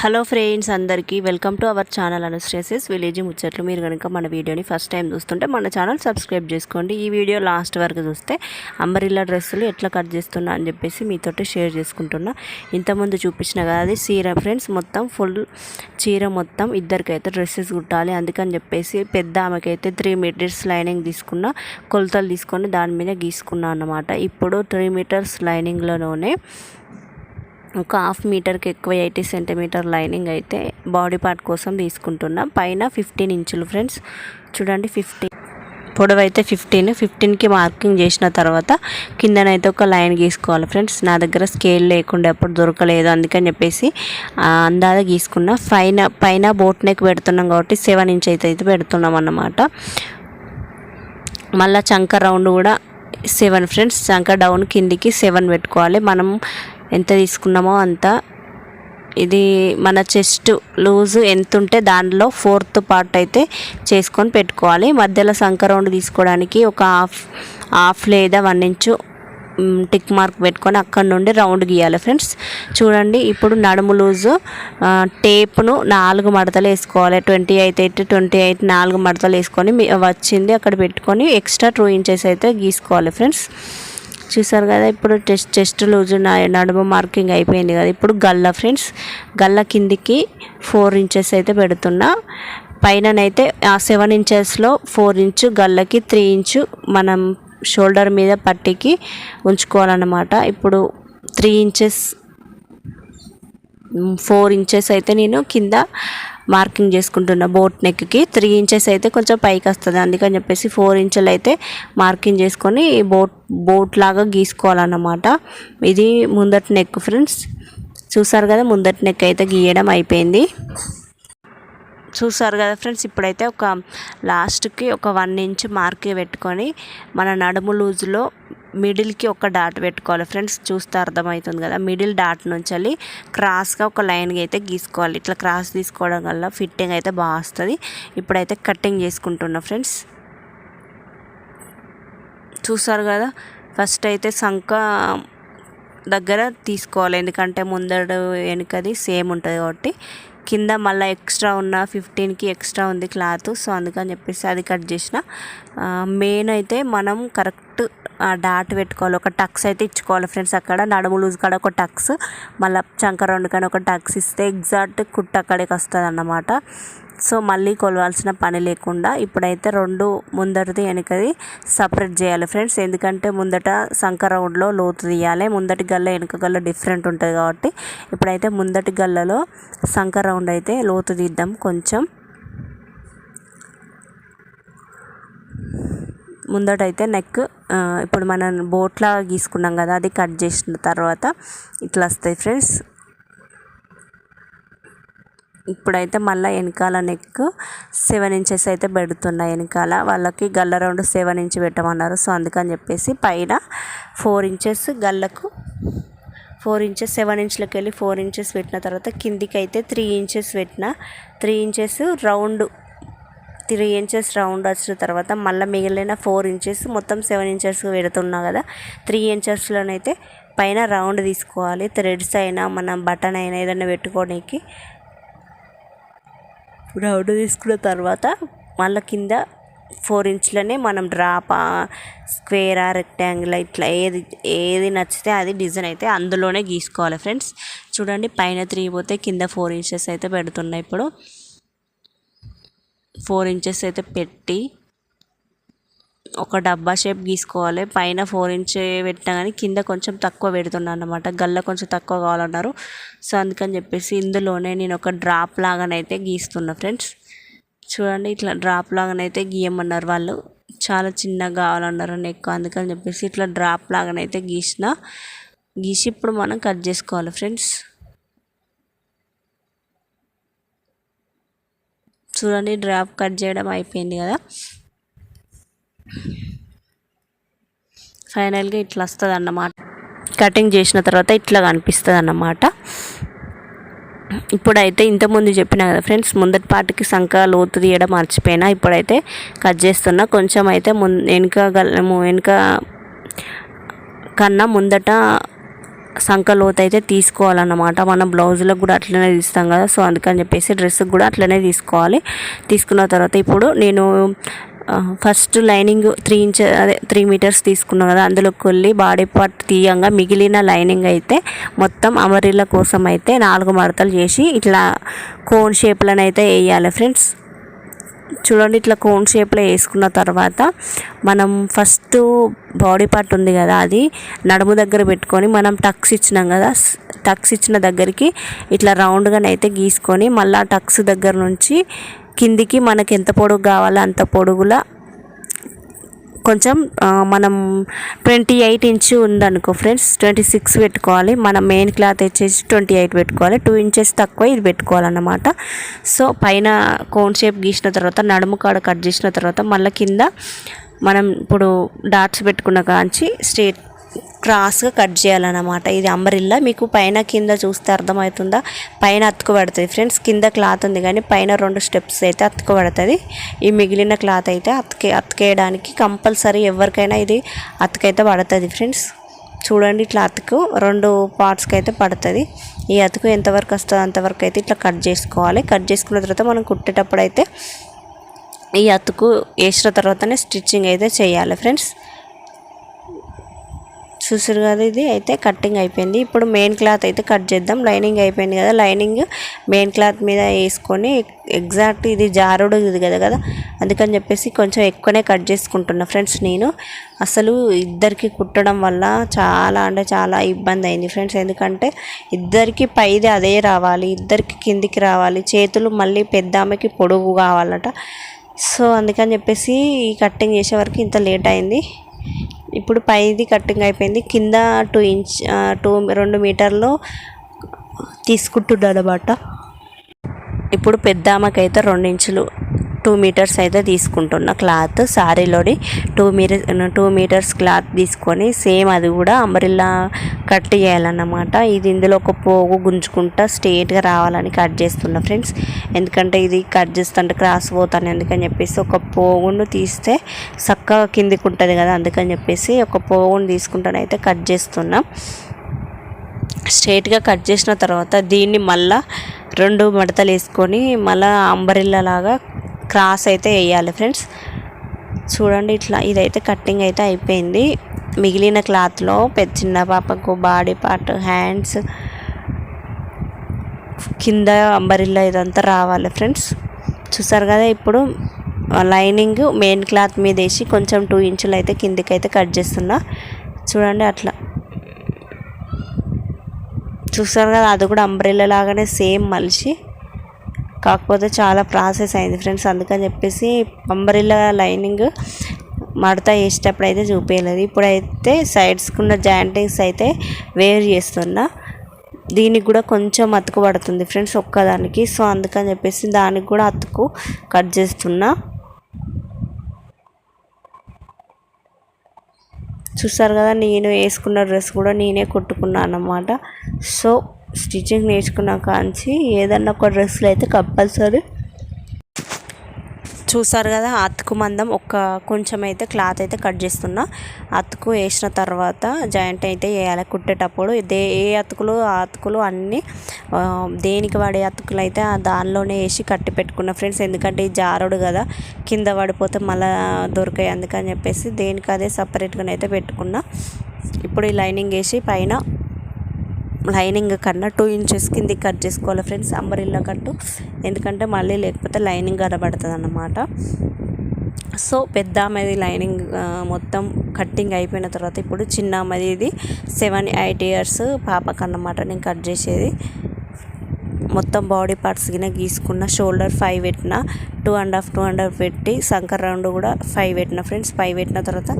Hello friends అందరికీ welcome to our channel అనుశ్రేసెస్ village ముచ్చట్లు. మీరు కనుక మన వీడియోని ఫస్ట్ టైం చూస్తుంటే మన ఛానల్ సబ్స్క్రైబ్ చేసుకోండి. ఈ వీడియో లాస్ట్ వరకు చూస్తే అంబరిల్లా డ్రెస్సులు ఎట్లా కట్ చేస్తున్నా అని చెప్పేసి మీతోటి షేర్ చేసుకుంటున్నా. ఇంతకుముందు చూపించిన కదా అది చీర ఫ్రెండ్స్ మొత్తం ఫుల్ చీర మొత్తం ఇద్దరికైతే డ్రెస్సెస్ కుట్టాలి. అందుకని చెప్పేసి పెద్ద ఆమెకైతే త్రీ మీటర్స్ లైనింగ్ తీసుకున్న కొలతలు తీసుకొని దాని మీద గీసుకున్నా అన్నమాట. ఇప్పుడు త్రీ మీటర్స్ లైనింగ్లోనే ఒక హాఫ్ మీటర్కి ఎక్కువ ఎయిటీ సెంటీమీటర్ లైనింగ్ అయితే బాడీ పార్ట్ కోసం తీసుకుంటున్నాం. పైన ఫిఫ్టీన్ ఇంచులు ఫ్రెండ్స్. చూడండి ఫిఫ్టీన్ పొడవు అయితే ఫిఫ్టీన్. ఫిఫ్టీన్కి మార్కింగ్ చేసిన తర్వాత కిందనైతే ఒక లైన్ గీసుకోవాలి ఫ్రెండ్స్. నా దగ్గర స్కేల్ లేకుండా ఎప్పుడు దొరకలేదు. అందుకని చెప్పేసి అందాజ గీసుకున్న. పైన పైన బోట్ నెక్ పెడుతున్నాం కాబట్టి సెవెన్ ఇంచ్ అయితే అయితే పెడుతున్నాం అన్నమాట. మళ్ళీ చంక రౌండ్ కూడా సెవెన్ ఫ్రెండ్స్. చంక డౌన్ కిందికి సెవెన్ పెట్టుకోవాలి. మనం ఎంత తీసుకున్నామో అంత. ఇది మన చెస్ట్ లూజు ఎంత ఉంటే దానిలో ఫోర్త్ పార్ట్ అయితే చేసుకొని పెట్టుకోవాలి. మధ్యలో సంక రౌండ్ తీసుకోవడానికి ఒక హాఫ్ హాఫ్ లేదా వన్ ఇంచు టిక్ మార్క్ పెట్టుకొని అక్కడ నుండి రౌండ్ గీయాలి ఫ్రెండ్స్. చూడండి ఇప్పుడు నడుము లూజు టేప్ను నాలుగు మడతలు వేసుకోవాలి. Twenty eight eight twenty eight నాలుగు మడతలు వేసుకొని వచ్చింది అక్కడ పెట్టుకొని ఎక్స్ట్రా టూ ఇంచెస్ అయితే గీసుకోవాలి ఫ్రెండ్స్. చూసారు కదా ఇప్పుడు టెస్ట్ చెస్ట్ లూజ్ నడుము మార్కింగ్ అయిపోయింది కదా. ఇప్పుడు గల్ల ఫ్రెండ్స్ గల్ల కిందికి ఫోర్ ఇంచెస్ అయితే పెడుతున్నా. పైననైతే ఆ సెవెన్ ఇంచెస్లో ఫోర్ ఇంచు గల్లకి త్రీ ఇంచు మనం షోల్డర్ మీద పట్టికి ఉంచుకోవాలన్నమాట. ఇప్పుడు త్రీ ఇంచెస్ ఫోర్ ఇంచెస్ అయితే నేను కింద మార్కింగ్ చేసుకుంటున్న బోట్ నెక్కి త్రీ ఇంచెస్ అయితే కొంచెం పైకి వస్తుంది. అందుకని చెప్పేసి ఫోర్ ఇంచులు అయితే మార్కింగ్ చేసుకొని బోట్ బోట్ లాగా గీసుకోవాలన్నమాట. ఇది ముందటి నెక్ ఫ్రెండ్స్. చూసారు కదా ముందటి నెక్ అయితే గీయడం అయిపోయింది. చూసారు కదా ఫ్రెండ్స్ ఇప్పుడైతే ఒక లాస్ట్కి ఒక వన్ ఇంచ్ మార్క్ పెట్టుకొని మన నడుము లూజులో మిడిల్కి ఒక డాట్ పెట్టుకోవాలి. ఫ్రెండ్స్ చూస్తే అర్థమవుతుంది కదా మిడిల్ డాట్ నుంచి వెళ్ళి క్రాస్గా ఒక లైన్గా అయితే గీసుకోవాలి. ఇట్లా క్రాస్ తీసుకోవడం వల్ల ఫిట్టింగ్ అయితే బాగా వస్తుంది. ఇప్పుడైతే కటింగ్ చేసుకుంటున్నా ఫ్రెండ్స్. చూసారు కదా ఫస్ట్ అయితే సంక దగ్గర తీసుకోవాలి. ఎందుకంటే ముందడు వెనుకది సేమ్ ఉంటుంది కాబట్టి. కింద మళ్ళీ ఎక్స్ట్రా ఉన్న ఫిఫ్టీన్కి ఎక్స్ట్రా ఉంది క్లాత్. సో అందుకని చెప్పేసి అది కట్ చేసిన. మెయిన్ అయితే మనం కరెక్ట్ డాట్ పెట్టుకోవాలి. ఒక టక్స్ అయితే ఇచ్చుకోవాలి ఫ్రెండ్స్ అక్కడ. నడుము లూజ్ కాడ ఒక టక్స్ మళ్ళీ చంక రెండు కానీ ఒక టక్స్ ఇస్తే ఎగ్జాక్ట్ కుట్టు అక్కడికి వస్తుంది అన్నమాట సో మళ్ళీ కొలవాల్సిన పని లేకుండా ఇప్పుడైతే రెండు ముందటిది వెనకది సపరేట్ చేయాలి ఫ్రెండ్స్. ఎందుకంటే ముందట సంక రౌండ్లో లోతు తీయాలి. ముందటి గల్ల వెనుక గల్ల డిఫరెంట్ ఉంటుంది కాబట్టి ఇప్పుడైతే ముందటి గల్లలో సంక రౌండ్ అయితే లోతు తీద్దాం కొంచెం. ముందటైతే నెక్ ఇప్పుడు మనం బోట్లా గీసుకున్నాం కదా అది కట్ చేసిన తర్వాత ఇట్లా వస్తాయి ఫ్రెండ్స్. ఇప్పుడైతే మళ్ళీ వెనకాల నెక్ సెవెన్ ఇంచెస్ అయితే పెడుతున్నాయి వెనకాల. వాళ్ళకి గల్ల రౌండ్ సెవెన్ ఇంచ్ పెట్టమన్నారు సో అందుకని చెప్పేసి పైన ఫోర్ ఇంచెస్ గల్లకు ఫోర్ ఇంచెస్ సెవెన్ ఇంచ్లకి వెళ్ళి ఫోర్ ఇంచెస్ పెట్టిన తర్వాత కిందికి అయితే త్రీ ఇంచెస్ పెట్టిన three inches round three inches round వచ్చిన తర్వాత మళ్ళీ మిగిలిన ఫోర్ ఇంచెస్ మొత్తం సెవెన్ ఇంచెస్ పెడుతున్నా కదా త్రీ ఇంచెస్లోనైతే పైన రౌండ్ తీసుకోవాలి. థ్రెడ్స్ అయినా మనం బటన్ అయినా ఏదైనా పెట్టుకోవడానికి రౌండ్ తీసుకున్న తర్వాత మళ్ళీ కింద ఫోర్ ఇంచ్లోనే మనం డ్రాపా స్క్వేరా రెక్టాంగిల్ ఇట్లా ఏది ఏది నచ్చితే అది డిజైన్ అయితే అందులోనే గీసుకోవాలి. ఫ్రెండ్స్ చూడండి పైన త్రీ పోతే కింద ఫోర్ ఇంచెస్ అయితే పెడుతున్నాయి ఇప్పుడు. ఫోర్ ఇంచెస్ అయితే పెట్టి ఒక డబ్బా షేప్ గీసుకోవాలి. పైన ఫోర్ ఇంచ్ పెట్టినా కానీ కింద కొంచెం తక్కువ పెడుతున్నాను అనమాట గల్ల కొంచెం తక్కువ కావాలన్నారు. సో అందుకని చెప్పేసి ఇందులోనే నేను ఒక డ్రాప్ లాగానైతే గీస్తున్నా ఫ్రెండ్స్. చూడండి ఇట్లా డ్రాప్ లాగానైతే గీయమన్నారు వాళ్ళు. చాలా చిన్నగా కావాలన్నారు నెక్. అందుకని చెప్పేసి ఇట్లా డ్రాప్ లాగానైతే గీసిన గీసి ఇప్పుడు మనం కట్ చేసుకోవాలి ఫ్రెండ్స్. చూడండి డ్రాప్ కట్ చేయడం అయిపోయింది కదా. ఫైనల్గా ఇట్లా వస్తుంది అన్నమాట కటింగ్ చేసిన తర్వాత ఇట్లా కనిపిస్తుంది అన్నమాట ఇప్పుడైతే ఇంతకుముందు చెప్పిన కదా ఫ్రెండ్స్ ముందటి పాటికి సంఖ లోతు తీయడం మర్చిపోయినా ఇప్పుడైతే కట్ చేస్తున్నా. కొంచెం అయితే ముందు వెనుక గల్లము వెనుక కన్నా ముందట సంఖ లోతు అయితే తీసుకోవాలన్నమాట. మనం బ్లౌజులకు కూడా అట్లనే తీస్తాం కదా. సో అందుకని చెప్పేసి డ్రెస్కి కూడా అట్లనే తీసుకోవాలి. తీసుకున్న తర్వాత ఇప్పుడు నేను ఫస్ట్ లైనింగ్ త్రీ ఇంచ్ అదే త్రీ మీటర్స్ తీసుకున్నాం కదా. అందులోకి వెళ్ళి బాడీ పార్ట్ తీయంగా మిగిలిన లైనింగ్ అయితే మొత్తం అమరీల కోసం అయితే నాలుగు మడతలు చేసి ఇట్లా కోన్ షేప్లను అయితే వేయాలి ఫ్రెండ్స్. చూడండి ఇట్లా కోన్ షేప్లో వేసుకున్న తర్వాత మనం ఫస్ట్ బాడీ పార్ట్ ఉంది కదా అది నడుము దగ్గర పెట్టుకొని మనం టక్స్ ఇచ్చినాం కదా టక్స్ ఇచ్చిన దగ్గరికి ఇట్లా రౌండ్గానైతే గీసుకొని మళ్ళీ టక్స్ దగ్గర నుంచి కిందికి మనకి ఎంత పొడుగు కావాలో అంత పొడుగులా కొంచెం మనం ట్వంటీ ఎయిట్ ఇంచ్ ఉందనుకో ఫ్రెండ్స్ ట్వంటీ సిక్స్ పెట్టుకోవాలి. మనం మెయిన్ క్లాత్ వచ్చేసి ట్వంటీ ఎయిట్ పెట్టుకోవాలి. టూ ఇంచెస్ తక్కువ ఇది పెట్టుకోవాలన్నమాట. సో పైన కోన్ షేప్ గీసిన తర్వాత నడుము కాడ కట్ చేసిన తర్వాత మళ్ళీ కింద మనం ఇప్పుడు డాట్స్ పెట్టుకున్న కాంచి స్ట్రేట్ క్రాస్గా కట్ చేయాలన్నమాట. ఇది అంబరిల్లా. మీకు పైన కింద చూస్తే అర్థమవుతుందా? పైన అతుకుపడుతుంది ఫ్రెండ్స్. కింద క్లాత్ ఉంది కానీ పైన రెండు స్టెప్స్ అయితే అతుకుపడుతుంది ఈ మిగిలిన క్లాత్ అయితే అతికే అతికేయడానికి కంపల్సరీ ఎవరికైనా ఇది అతుకైతే పడుతుంది ఫ్రెండ్స్. చూడండి ఇట్లా అతుకు రెండు పార్ట్స్కి అయితే పడుతుంది. ఈ అతుకు ఎంతవరకు వస్తుంది అంతవరకు అయితే ఇట్లా కట్ చేసుకోవాలి. కట్ చేసుకున్న తర్వాత మనం కుట్టేటప్పుడు అయితే ఈ అతుకు వేసిన తర్వాతనే స్టిచ్చింగ్ అయితే చేయాలి ఫ్రెండ్స్. చూసారు కదా ఇది? అయితే కట్టింగ్ అయిపోయింది. ఇప్పుడు మెయిన్ క్లాత్ అయితే కట్ చేద్దాం. లైనింగ్ అయిపోయింది కదా. లైనింగ్ మెయిన్ క్లాత్ మీద వేసుకొని ఎగ్జాక్ట్ ఇది జారుడు ఇది కదా కదా? అందుకని చెప్పేసి కొంచెం ఎక్కువనే కట్ చేసుకుంటున్నా ఫ్రెండ్స్ నేను. అసలు ఇద్దరికి కుట్టడం వల్ల చాలా అంటే చాలా ఇబ్బంది అయింది ఫ్రెండ్స్ ఎందుకంటే ఇద్దరికి పైది అదే రావాలి. ఇద్దరికి కిందికి రావాలి. చేతులు మళ్ళీ పెద్ద ఆమెకి పొడుగు కావాలట. సో అందుకని చెప్పేసి ఈ కట్టింగ్ చేసే వరకు ఇంత లేట్ అయింది. ఇప్పుడు పైది కట్టింగ్ అయిపోయింది. కింద టూ ఇంచ్ టూ రెండు మీటర్లు తీసుకుంటున్నాను అనమాట ఇప్పుడు పెద్ద ఆమెకైతే రెండు ఇంచులు. టూ మీటర్స్ అయితే తీసుకుంటున్నా cloth శారీలోని two metre two metres cloth తీసుకొని సేమ్ అది కూడా అంబరిల్లా కట్ చేయాలన్నమాట. ఇది ఇందులో ఒక పోగు గుంజుకుంటా స్ట్రేట్గా రావాలని కట్ చేస్తున్నా ఫ్రెండ్స్. ఎందుకంటే ఇది కట్ చేస్తుంటే క్రాస్ పోతాను ఎందుకని చెప్పేసి ఒక పోగును తీస్తే చక్కగా కిందికి ఉంటుంది కదా అందుకని చెప్పేసి ఒక పోగును తీసుకుంటానైతే కట్ చేస్తున్నాం. స్ట్రైట్గా కట్ చేసిన తర్వాత దీన్ని మళ్ళా రెండు మడతలు వేసుకొని మళ్ళా అంబరిల్లా లాగా క్రాస్ అయితే వేయాలి ఫ్రెండ్స్. చూడండి ఇట్లా ఇదైతే కట్టింగ్ అయితే అయిపోయింది. మిగిలిన క్లాత్లో పెద్ద చిన్న పాపకు బాడీ పార్ట్ హ్యాండ్స్ కింద అంబరిల్లా ఇదంతా రావాలి ఫ్రెండ్స్. చూసారు కదా ఇప్పుడు లైనింగ్ మెయిన్ క్లాత్ మీద వేసి కొంచెం టూ ఇంచులు అయితే కిందికైతే అయితే కట్ చేస్తున్నా. చూడండి అట్లా. చూసారు కదా అది కూడా అంబ్రెల్లా లాగానే సేమ్ మలిచి కాకపోతే చాలా ప్రాసెస్ అయింది ఫ్రెండ్స్. అందుకని చెప్పేసి అంబరిల్లా లైనింగ్ మడత వేసేటప్పుడు అయితే చూపించలేదు. ఇప్పుడైతే సైడ్స్కున్న జాయింటింగ్స్ అయితే వేర్ చేస్తున్నా. దీనికి కూడా కొంచెం అతుకు పడుతుంది ఫ్రెండ్స్ ఒక్కదానికి. సో అందుకని చెప్పేసి దానికి కూడా అతుకు కట్ చేస్తున్నా. చూస్తారు కదా నేను వేసుకున్న డ్రెస్ కూడా నేనే కుట్టుకున్నాను అన్నమాట. సో స్టిచ్చింగ్ నేర్చుకున్న కాంచి ఏదన్నా ఒక డ్రెస్సులు అయితే కంపల్సరీ. చూసారు కదా అతుకు మందం ఒక కొంచెం అయితే క్లాత్ అయితే కట్ చేస్తున్నా. అతుకు వేసిన తర్వాత జాయింట్ అయితే వేయాలి. కుట్టేటప్పుడు దే ఏ అతుకులు ఆ అతుకులు అన్నీ దేనికి వాడే అతుకులు అయితే ఆ దానిలోనే వేసి కట్టి పెట్టుకున్నా ఫ్రెండ్స్. ఎందుకంటే ఈ జారుడు కదా కింద పడిపోతే మళ్ళీ దొరికాయి. అందుకని చెప్పేసి దేనికి అదే సపరేట్గానైతే పెట్టుకున్నా. ఇప్పుడు ఈ లైనింగ్ వేసి పైన లైనింగ్ కన్నా టూ ఇంచెస్ కింది కట్ చేసుకోవాలి ఫ్రెండ్స్ అంబరిల్లా కట్టు. ఎందుకంటే మళ్ళీ లేకపోతే లైనింగ్ కనబడుతుంది అన్నమాట సో పెద్ద అమ్మది లైనింగ్ మొత్తం కట్టింగ్ అయిపోయిన తర్వాత ఇప్పుడు చిన్న అమ్మది ఇది సెవెన్ ఎయిట్ ఇయర్స్ పాపకు అన్నమాట నేను కట్ చేసేది. మొత్తం బాడీ పార్ట్స్ గిన గీసుకున్న షోల్డర్ ఫైవ్ పెట్టిన two and half two and half పెట్టి సంకర్ రౌండ్ కూడా ఫైవ్ పెట్టిన ఫ్రెండ్స్. ఫైవ్ పెట్టిన తర్వాత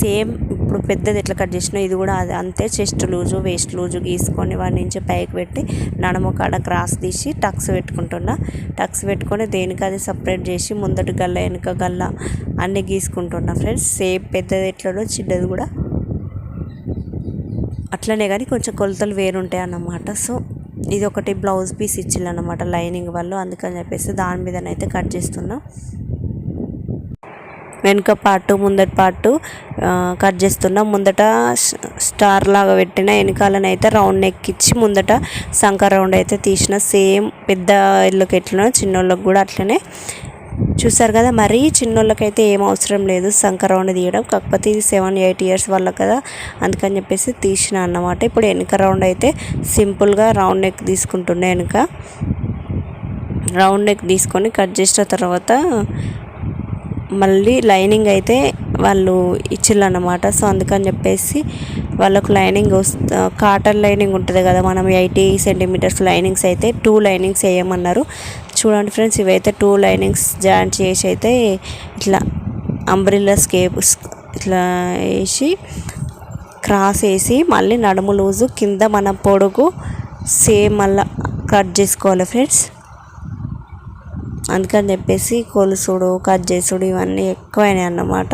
సేమ్ ఇప్పుడు పెద్దది ఎట్లా కట్ చేసినా ఇది కూడా అది అంతే. చెస్ట్ లూజు వేస్ట్ లూజు గీసుకొని వాడి నుంచి పైకి పెట్టి నడుము కాడ క్రాస్ తీసి టక్స్ పెట్టుకుంటున్నా. టక్స్ పెట్టుకొని దేనికి అది సపరేట్ చేసి ముందటి గల్ల వెనుక గల్ల అన్నీ గీసుకుంటున్నా ఫ్రెండ్స్. సేమ్ పెద్దది ఎట్లనో చిన్నది కూడా. అట్లనే కానీ కొంచెం కొలతలు వేరుంటాయి అన్నమాట. సో ఇది ఒకటి బ్లౌజ్ పీస్ ఇచ్చిల్లన్నమాట లైనింగ్ వాళ్ళు. అందుకని చెప్పేసి దాని మీదనైతే కట్ చేస్తున్నా. వెనుక పార్టు ముందటి పార్టు కట్ చేస్తున్నాం. ముందట స్టార్ లాగా పెట్టిన వెనకాలనైతే రౌండ్ నెక్ ఇచ్చి ముందట సంక రౌండ్ అయితే తీసిన. సేమ్ పెద్ద ఇళ్ళకి ఎట్లనో చిన్నోళ్ళకి కూడా అట్లనే. చూసారు కదా మరీ చిన్నోళ్ళకైతే ఏం అవసరం లేదు సంక రౌండ్ తీయడం. కాకపోతే ఇది సెవెన్ ఎయిట్ ఇయర్స్ వాళ్ళకి కదా అందుకని చెప్పేసి తీసిన అన్నమాట. ఇప్పుడు వెనక రౌండ్ అయితే సింపుల్గా రౌండ్ నెక్ తీసుకుంటుండే వెనుక. రౌండ్ నెక్ తీసుకొని కట్ చేసిన తర్వాత మళ్ళీ లైనింగ్ అయితే వాళ్ళు ఇచ్చిళ్ళు అన్నమాట సో అందుకని చెప్పేసి వాళ్ళకు లైనింగ్ వస్తా కాటన్ లైనింగ్ ఉంటుంది కదా మనం ఎయిటీ సెంటీమీటర్స్ లైనింగ్స్ అయితే టూ లైనింగ్స్ వేయమన్నారు. చూడండి ఫ్రెండ్స్ ఇవైతే టూ లైనింగ్స్ జాయింట్ చేసి అయితే ఇట్లా అంబ్రిల్లా స్కేప్ ఇట్లా వేసి క్రాస్ వేసి మళ్ళీ నడుము లూజు కింద మన పొడుగు సేమ్ మళ్ళీ కట్ చేసుకోవాలి ఫ్రెండ్స్. అందుకని చెప్పేసి కొలుసుడు కట్ చేసుడు ఇవన్నీ ఎక్కువైనాయి అన్నమాట.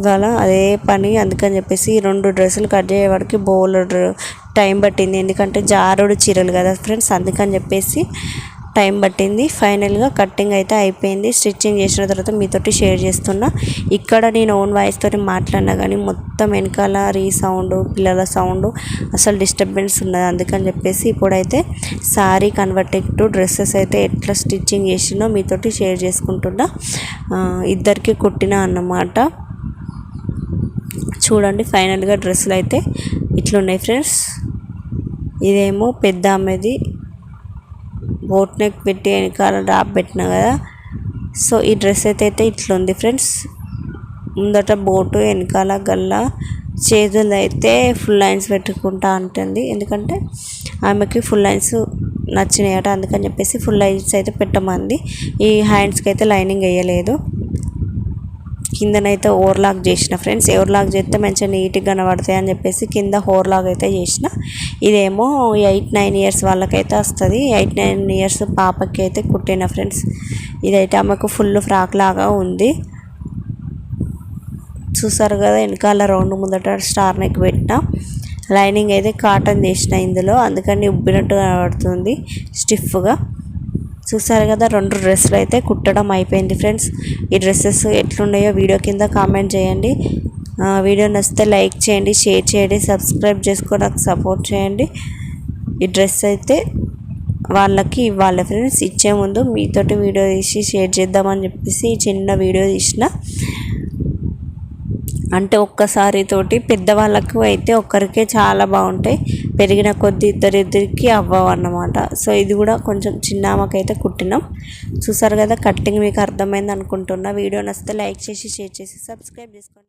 ఇవాళ అదే పని అందుకని చెప్పేసి రెండు డ్రెస్సులు కట్ చేయవాడికి బోల్ టైం పట్టింది. ఎందుకంటే జారుడు చీరలు కదా ఫ్రెండ్స్ అందుకని చెప్పేసి టైం పట్టింది. ఫైనల్గా కట్టింగ్ అయితే అయిపోయింది. స్టిచ్చింగ్ చేసిన తర్వాత మీతోటి షేర్ చేస్తున్నా. ఇక్కడ నేను ఓన్ వాయిస్ మాట్లాడినా కానీ మొత్తం వెనకాల రీ సౌండ్ పిల్లల సౌండ్ అసలు డిస్టర్బెన్స్ ఉన్నది. అందుకని చెప్పేసి ఇప్పుడైతే సారీ కన్వర్టెడ్ టు డ్రెస్సెస్ అయితే ఎట్లా స్టిచ్చింగ్ చేసినో మీతోటి షేర్ చేసుకుంటున్నా. ఇద్దరికి కుట్టిన అన్నమాట. చూడండి ఫైనల్గా డ్రెస్సులు అయితే ఇట్లున్నాయి ఫ్రెండ్స్. ఇదేమో పెద్ద ఆమెది బోట్ నెక్ పెట్టి వెనకాల డాప్ పెట్టినా కదా. సో ఈ డ్రెస్ అయితే అయితే ఇట్లుంది ఫ్రెండ్స్. ముందట బోటు వెనకాల గల్ల చేతులు అయితే ఫుల్ లైన్స్ పెట్టుకుంటా ఉంటుంది ఎందుకంటే ఆమెకి ఫుల్ లైన్స్ నచ్చినాయట. అందుకని చెప్పేసి ఫుల్ లైన్స్ అయితే పెట్టమంది. ఈ హ్యాండ్స్కి అయితే లైనింగ్ వేయలేదు. కిందనైతే ఓవర్లాక్ చేసిన ఫ్రెండ్స్. ఓవర్లాక్ చేస్తే మంచిగా నీట్గా కనబడతాయి అని చెప్పేసి కింద ఓవర్లాక్ అయితే చేసిన. ఇదేమో ఎయిట్ నైన్ ఇయర్స్ వాళ్ళకైతే వస్తుంది. ఎయిట్ నైన్ ఇయర్స్ పాపకి అయితే కుట్టిన ఫ్రెండ్స్. ఇదైతే ఆమెకు ఫుల్ ఫ్రాక్ లాగా ఉంది. చూసారు కదా వెనకాల రౌండ్ ముందట స్టార్ నెక్ పెట్టిన. లైనింగ్ అయితే కాటన్ చేసిన ఇందులో. అందుకని ఉబ్బినట్టు కనబడుతుంది స్టిఫ్గా. చూసారు కదా రెండు డ్రెస్సులు అయితే కుట్టడం అయిపోయింది ఫ్రెండ్స్. ఈ డ్రెస్సెస్ ఎట్లున్నాయో వీడియో కింద కామెంట్ చేయండి. వీడియో నచ్చితే లైక్ చేయండి షేర్ చేయండి సబ్స్క్రైబ్ చేసుకోవడానికి సపోర్ట్ చేయండి. ఈ డ్రెస్ అయితే వాళ్ళకి ఇవ్వాలి ఫ్రెండ్స్. ఇచ్చే ముందు మీతోటి వీడియో తీసి షేర్ చేద్దామని చెప్పేసి చిన్న వీడియో తీసిన. అంటే ఒక్కసారి తోటి పెద్దవాళ్ళకు అయితే ఒక్కరికే చాలా బాగుంటాయి. పెరిగిన కొద్ది ఇద్దరిద్దరికి అవ్వవు అన్నమాట సో ఇది కూడా కొంచెం చిన్నామకైతే కుట్టినాం. చూసారు కదా కట్టింగ్ మీకు అర్థమైంది అనుకుంటున్నా. వీడియో నచ్చితే లైక్ చేసి షేర్ చేసి సబ్స్క్రైబ్ చేసుకోండి.